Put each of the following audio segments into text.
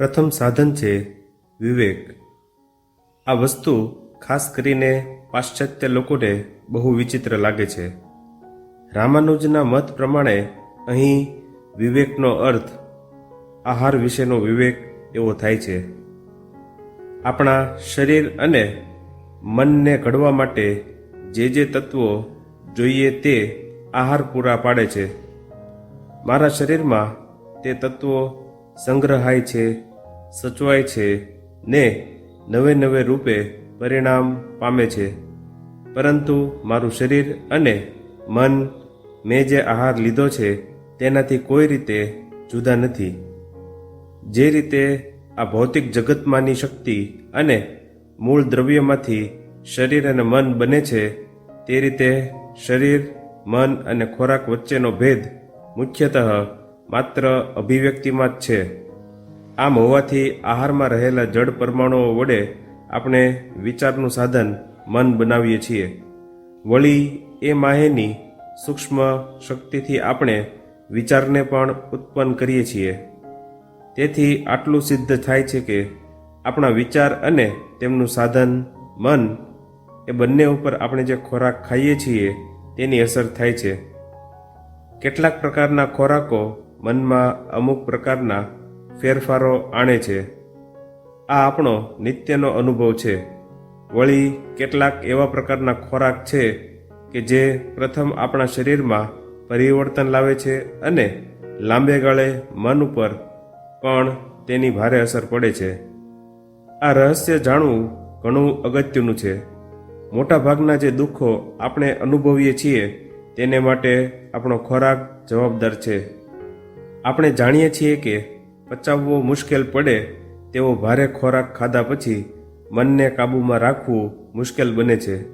પ્રથમ સાધન છે વિવેક. આ વસ્તુ ખાસ કરીને પાશ્ચાત્ય લોકોને બહુ વિચિત્ર લાગે છે. રામાનુજના મત પ્રમાણે અહીં વિવેકનો અર્થ આહાર વિશેનો વિવેક એવો થાય છે. આપણા શરીર અને મનને ઘડવા માટે જે જે તત્વો જોઈએ તે આહાર પૂરા પાડે છે. મારા શરીરમાં તે તત્વો સંગ્રહાય છે. સચવાય છે ને નવે નવે રૂપે પરિણામ પામે છે. પરંતુ મારું શરીર અને મન મેં જે આહાર લીધો છે તેનાથી કોઈ રીતે જુદા નથી. જે રીતે આ ભૌતિક જગતમાંની શક્તિ અને મૂળ દ્રવ્યમાંથી શરીર અને મન બને છે, તે રીતે શરીર, મન અને ખોરાક વચ્ચેનો ભેદ મુખ્યતઃ માત્ર અભિવ્યક્તિમાં જ છે. આમ હોવાથી આહારમાં રહેલા જડ પરમાણુઓ વડે આપણે વિચારનું સાધન મન બનાવીએ છીએ. વળી એ માહેની સૂક્ષ્મ શક્તિથી આપણે વિચારને પણ ઉત્પન્ન કરીએ છીએ. તેથી આટલું સિદ્ધ થાય છે કે આપણા વિચાર અને તેમનું સાધન મન એ બંને ઉપર આપણે જે ખોરાક ખાઈએ છીએ તેની અસર થાય છે. કેટલાક પ્રકારના ખોરાકો મનમાં અમુક પ્રકારના ફેરફારો આણે છે. આ આપણો નિત્યનો અનુભવ છે. વળી કેટલાક એવા પ્રકારના ખોરાક છે કે જે પ્રથમ આપણા શરીરમાં પરિવર્તન લાવે છે અને લાંબે ગાળે મન ઉપર પણ તેની ભારે અસર પડે છે. આ રહસ્ય જાણવું ઘણું અગત્યનું છે. મોટાભાગના જે દુઃખો આપણે અનુભવીએ છીએ તેને માટે આપણો ખોરાક જવાબદાર છે. આપણે જાણીએ છીએ કે પચાવવો મુશ્કેલ પડે તેવો ભારે ખોરાક ખાધા પછી મનને કાબૂમાં રાખવું મુશ્કેલ બને છે.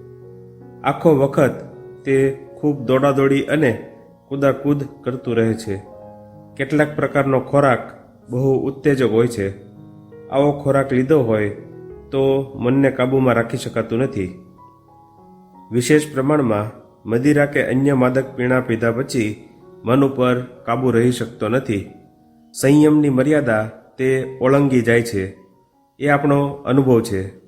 આખો વખત તે ખૂબ દોડાદોડી અને કૂદાકૂદ કરતું રહે છે. કેટલાક પ્રકારનો ખોરાક બહુ ઉત્તેજક હોય છે. આવો ખોરાક લીધો હોય તો મનને કાબૂમાં રાખી શકાતું નથી. વિશેષ પ્રમાણમાં મદિરા કે અન્ય માદક પીણા પીધા પછી મન ઉપર કાબૂ રહી શકતો નથી. સંયમની મર્યાદા તે ઓળંગી જાય છે. એ આપણો અનુભવ છે.